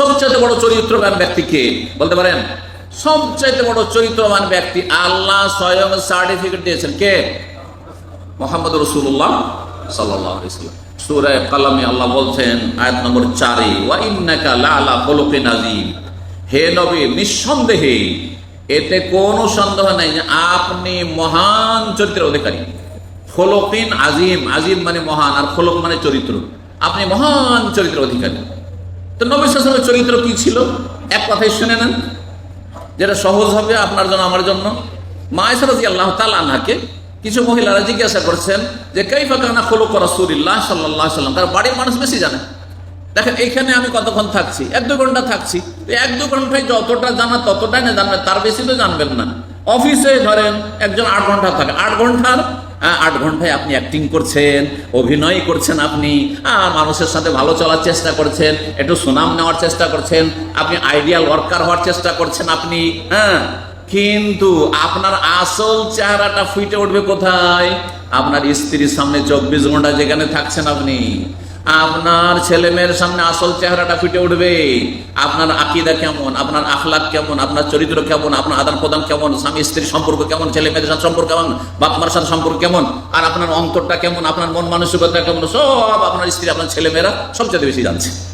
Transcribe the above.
সবচেয়ে বড় চরিত্রবান ব্যক্তি কে? বলতে পারেন সবচেয়ে বড় চরিত্রবান ব্যক্তি আল্লাহ স্বয়ং সার্টিফিকেট দিয়েছেন কে? মোহাম্মদ রসুল্লাহ কালামে আল্লাহ বলছেন, আয়াত নম্বর চারে, ওয়া লালা খলুকিন আজিম হে নিঃসন্দেহে এতে কোনো সন্দেহ নেই আপনি মহান চরিত্রের অধিকারী। খোলকিন আজিম আজিম মানে মহান, আর খোলক মানে চরিত্র। আপনি মহান চরিত্রের অধিকারী। তো নবী সালামের চরিত্র কি ছিল? এক কথাই শুনে নেন। যেটা সহজ হবে আপনার জন্য, আমার জন্য। মায়েসারাজি আল্লাহ তাল আনহাকে কিছু মহিলারা জিজ্ঞাসা করছেন যে, কাইফা কানা খোলো করা সুরিল্লাহ সাল্লাহ সাল্লাম তার বাড়ির মানুষ বেশি জানে। দেখেন, এইখানে আমি কতক্ষণ থাকছি? এক দু ঘণ্টা থাকছি। এক দু ঘন্টায় যতটা জানা ততটাই না জানবেন তার বেশি তো জানবেন না। অফিসে ধরেন, একজন আট ঘণ্টা থাকে। আট ঘণ্টার আট ঘন্টায় আপনি অ্যাক্টিং করছেন, অভিনয় করছেন আপনি মানুষের সাথে ভালো চলার চেষ্টা করছেন, একটু সুনাম নেওয়ার চেষ্টা করছেন, আপনি আইডিয়াল ওয়ার্কার হওয়ার চেষ্টা করছেন আপনি হ্যাঁ? কিন্তু আপনার আসল চেহারাটা ফুটে উঠবে কোথায়? আপনার স্ত্রীর সামনে চব্বিশ ঘণ্টা যেখানে থাকছেন আপনি আপনার ছেলে মেয়ের সামনে আসল চেহারাটা ফুটে উঠবে। আপনার আকিদা কেমন? আপনার আখলাক কেমন? আপনার চরিত্র কেমন? আপনার আদান প্রদান কেমন? স্বামী স্ত্রীর সম্পর্ক কেমন? ছেলে মেয়েদের সাথে সম্পর্ক কেমন? বাপ মার সাথে সম্পর্ক কেমন? আর আপনার অন্তরটা কেমন? আপনার মন মানসিকতা কেমন? সব আপনার স্ত্রী, আপনার ছেলে মেয়েরা সবচেয়ে বেশি জানছে।